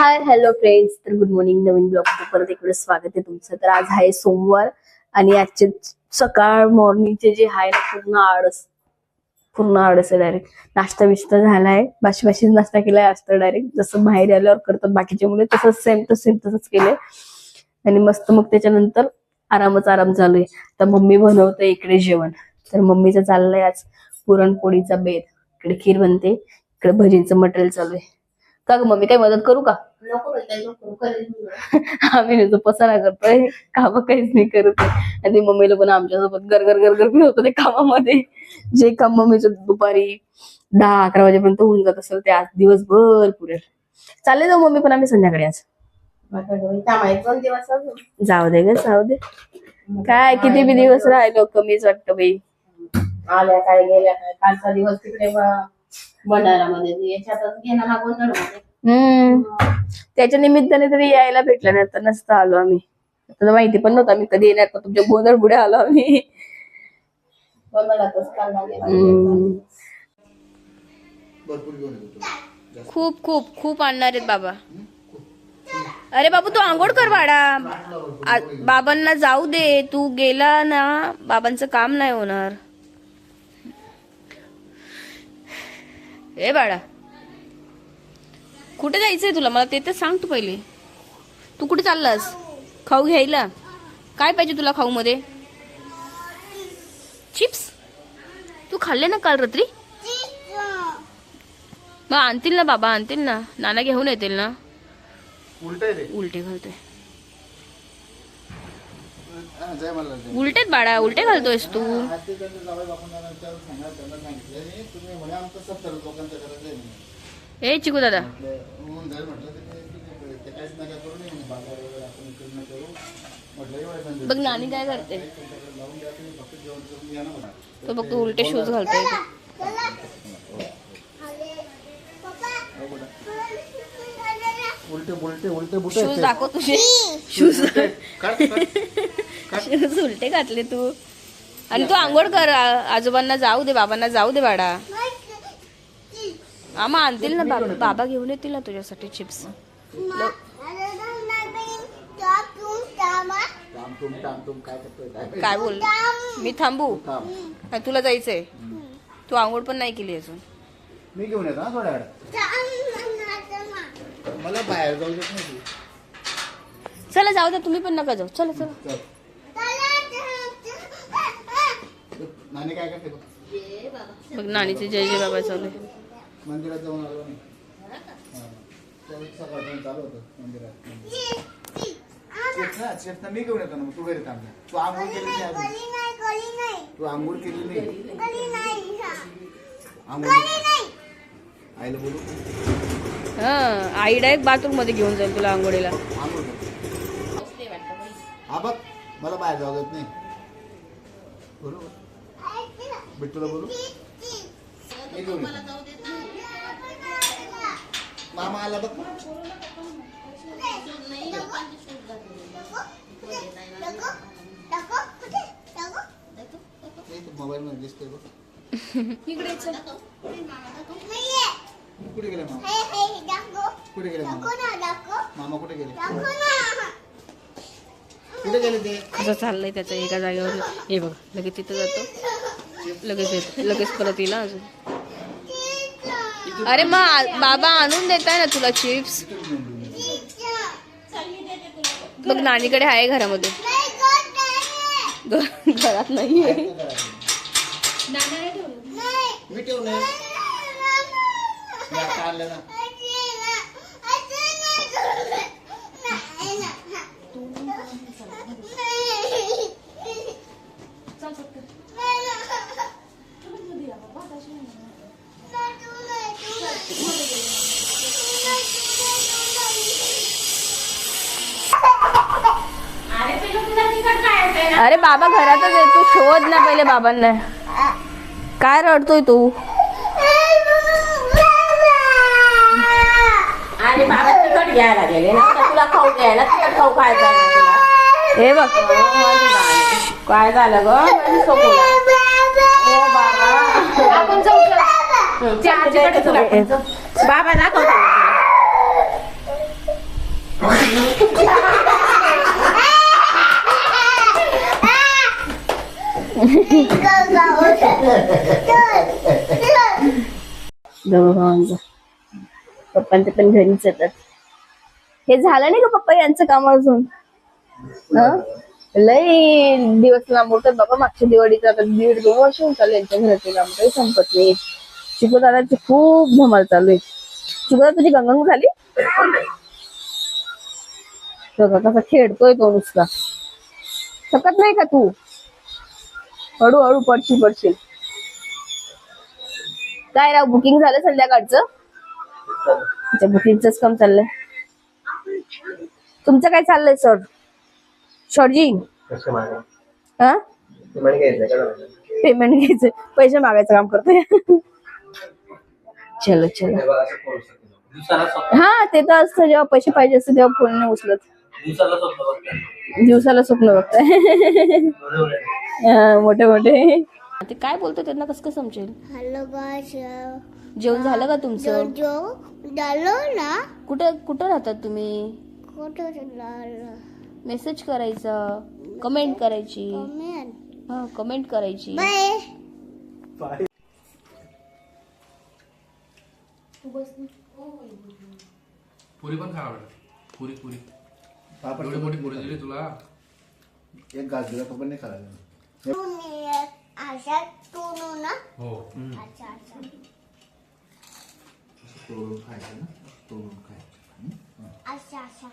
हाय hello friends तर good morning नवीन blog परत इकडे स्वागत आहे तुमचं. तर आज आहे सोमवार आणि आजचे सकाळ मॉर्निंगचे जे आहे ना पूर्ण आळस पूर्ण आळस आहे डायरेक्ट नाश्ता बिश्ता झालाय. बाशी बाशीच नाश्ता केलाय आज तर डायरेक्ट जसं बाहेर आल्यावर करतात बाकीचे मुले तसंच सेम टू सेम तसंच केलंय. आणि मस्त मग त्याच्यानंतर आरामच आराम चालू आहे तर मम्मी बनवते इकडे जेवण. तर मम्मीचं चाललंय आज पुरणपोळीचा बेत. इकडे खीर बनते इकडे भजींचं मटेरियल चालू आहे का ग मम्मी काही मदत करू का. आम्ही नुसतं पसारा करतोय काम काहीच नाही करत. आणि ते मम्मीला पण आमच्यासोबत गरगर गरगर होतं ते कामामध्ये. जे काम मम्मीचं दुपारी दहा अकरा वाजेपर्यंत होऊन जात असेल ते आज दिवसभर पुरेल. चालले जाऊ मम्मी पण आम्ही संध्याकाळी आज. जाऊ दे ग जाऊ दे. काय किती बी दिवस राहिलो कमीच वाटतं बाई. आल्या काय गेल्या काय कालचा दिवस तिकडे भंडारामध्ये याच्यातच हम्म. त्याच्या निमित्ताने तरी यायला भेटलं नाही तर नसतं आलो आम्ही. आता माहिती पण नव्हतं आम्ही कधी येणार पण तुमच्या गोंधळ पुढे आलो आम्ही. खूप खूप खूप आणणार आहेत बाबा. अरे बाबू तू आंघोळ कर वाडा बाबांना जाऊ दे तू गेला ना बाबांचं काम नाही होणार. ए बाळा. कुठे जायचंय तुला? मला ते तर सांग तू पहिले. तू कुठे चाललास? खाऊ घ्यायला? काय पाहिजे तुला खाऊ मध्ये चिप्स? तू खाल्ले ना काल रात्री? मग आणतील ना बाबा आणतील ना. नाना घेऊन येतील ना. उलट उलटे घालतोय. उलटेच बाळा उलटे घालतोयस तू। ए चिकू दादा। बघ नानी काय करते? तो बघ तू उलटे शूज़ घालतोय उलटे उलटे उलटे शूज़ दाखव तुझे। शूज़। उलटे घातले तू. आणि तू आंघोळ कर आजोबांना जाऊ दे बाबांना जाऊ दे बाळा. आम्हा आणतील ना बाबा. बाबा घेऊन येतील ना तुझ्यासाठी चिप्स. काय बोल मी थांबू. तुला जायचंय. तू आंघोळ पण नाही केली अजून. मी घेऊन येतो ना थोड्या वेळात मला बाहेर जाऊ देत नाही तू. चला जाऊ दे तुम्ही पण नका जाऊ. चला. चला चल नानी काय करते बघ. बघ नानीचे जय जय बाबा चालू. मंदिरात जाऊन आलो सकाळपर्यंत चालू होतं मंदिरात. मी घेऊन येतो ना मग तू घरी. तू आंघोळ केली नाही अजून? तू आंघोळ केली नाही? आंघोळ आईला बोलू? हा आई डायरेक्ट बाथरूममध्ये घेऊन जाईल तुला आंघोळीला. हा बघ मला बाहेर जाऊ देत नाही. बरोबर. बिट्टूला बोलू? मामा आला बघ. मोबाईल मध्ये दिसतोय बघ. कुठे गेले मामा? कुठे गेले मामा? मामा कुठे गेले? कुठे गेले ते? कसं चाललंय त्याचं एका जागेवर. हे बघ लगेच तिथं जातो. लगेच येतो लगेच परत येईल अजून? अरे मग आ- बाबा आणून देताय ना तुला चिप्स. बघ नानीकडे आहे घरामध्ये. घरात नाहीये. मी अरे बाबा घरातच आहे. तू शोध ना पहिले बाबांना. काय रडतोय तू? आणि बाबा तिकट घ्यायला गेले ना आता तुला खाऊ घ्यायला तिकट खाऊ काय झालं तुला? हे बघ. काय झालं ग? माझी ओ बाबा. आपण जाऊ चल. चल, तिकडे चल. आपण. बाबा दाखव. दोघं भावांचं पप्पांचे पण घरीच येतात. हे झालं नाही का पप्पा यांचं काम अजून? लय दिवस लांब होतात बाबा मागच्या दिवाळीत आता दीड दोन वर्ष होऊन चालू यांच्या घराचे काम काही संपत नाही. चिकू दादाची खूप धमाल चालू आहे. चिकू तुझी गंगन झाली कसा खेळतोय तो नुसता. थकत नाही का तू? हळूहळू पडशील पडशील. काय राव बुकिंग झालं संध्याकाळचं? अच्छा बुकिंगच काम चाललंय. तुमचं काय चाललंय सर शॉर्जी? हा? पेमेंट घ्यायचं पैसे मागायचं काम करतोय. चलो चलो. हा ते तर असतं. जेव्हा पैसे पाहिजे असते तेव्हा फोन नाही उचलत. दिवसाला स्वप्न बघताय. मोठे मोठे. ते काय बोलतो त्यांना कसं काय समजेल? हॅलो गाइस जेवण झालं का तुमचं? जो डालो ना. कुठं कुठं राहतात तुम्ही? कुठं डालो मेसेज करायचा कमेंट करायची. कमेंट हा कमेंट करायची. बाय पुरी पण खा आवडत पुरी पुरी. पापड एवढी मोठी पुरी दिली तुला? एक घास दिला पप्पा नाही खायला आशा तू नो ना हो. अच्छा अच्छा. तोडून खायचं ना? तोडून खायचं. अच्छा अच्छा.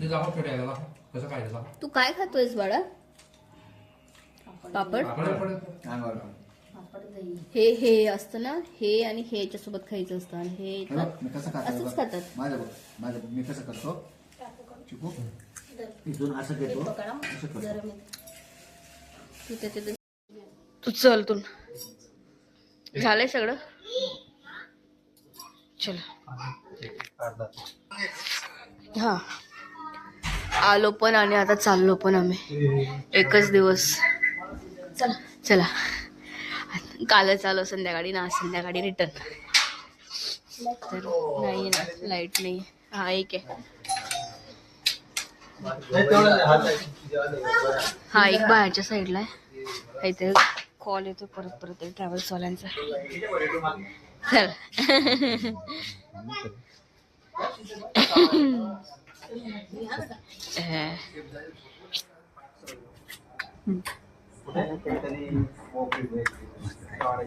ते दाखव छोट्या याला दाखव कसं काय दाखव तू काय खातोयस बाळा? पापड? अंगावर हे हे असतं ना हे आणि हे याच्यासोबत खायचं असतं आणि हे बघ, मी कसं खातो असंच बघ. खातात. माझ्या माझ्या मी कसं करतो? चिकू? इथून असं घेतो. असं करतो. तिथे तिथे तू चल तू. झालंय सगळं? चल. हा. आलो पण आणि आता चाललो पण आम्ही. एकच दिवस. चला. चला. कालच आलो संध्याकाळी ना संध्याकाळी रिटर्न तर नाही ना लाइट नाही हा एक आहे. हा एक बाहेरच्या साईडला आहे. इथे कॉल येतो परत परत ट्रॅव्हल्सवाल्यांचा चल.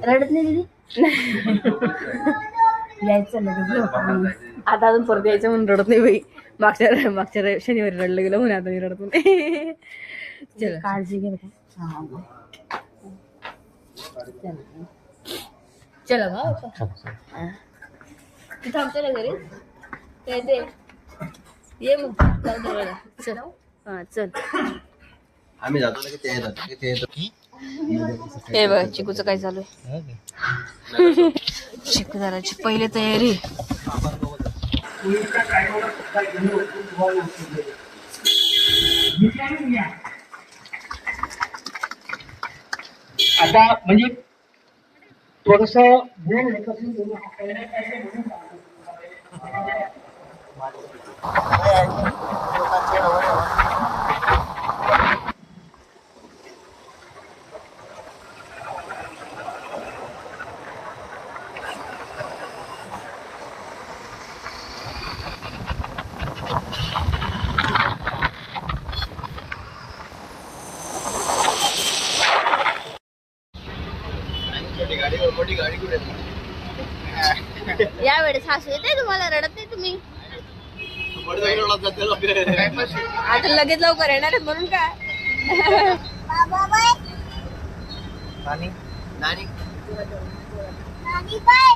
रडत नाही दीदी? यायचं लगेच लवकर. आता अजून परत यायचं म्हणून रडत नाही बाई. मागच्या मागच्या शनिवारी रडलं गेलं म्हणून आता मी रडत नाही. चल. काळजी घे चला. हा तू थांबतो ना घरी. ते ते ये मग. चल. हा चल. आम्ही जातो ना की ते येतात. की ते येतात. हे बघ चिकूचं काय चालू आहे? चिकू दाराची पहिली तयारी. आता म्हणजे थोडस या वेळेस हसू येते तुम्हाला रडत नाही तुम्ही. आता लगेच लवकर येणार म्हणून काय? बाबा बाय नानी नानी? नानी? बाय.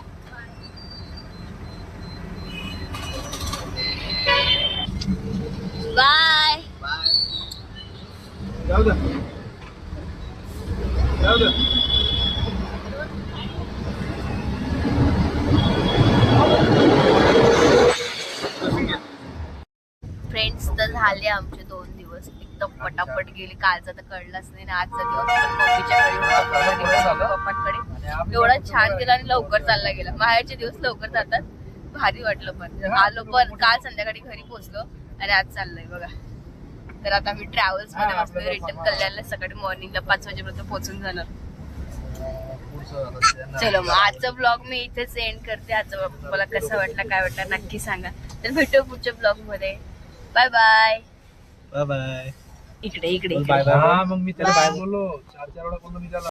बाय. जाऊ दे. जाऊ दे फ्रेंड्स तर झाले आमचे दोन दिवस एकदम पटापट गेले कालचा तर कळलाच नाही आजचा दिवस पप्पांकडे. एवढा छान गेला आणि लवकर चालला गेला. बाहेरचे दिवस लवकर जातात. भारी वाटलं पण. आलो पण काल संध्याकाळी घरी पोहोचलो आणि आज चाललंय बघा. तर आता आम्ही ट्रॅव्हल्समध्ये आपल्याला रिटर्न. कल्याणला सकाळी मॉर्निंगला पाच वाजेपर्यंत पोहोचून जाणार. चलो मग आजचा ब्लॉग मी इथेच एंड करते. आजचा मला कसा वाटला काय वाटला नक्की सांगा. तर भेटू पुढच्या ब्लॉगमध्ये. बाय बाय बाय बाय इकडे इकडे बाय इकडे. बाय हा मग मी त्याला बाय बोललो. चार चार वेळा बोललो मी त्याला.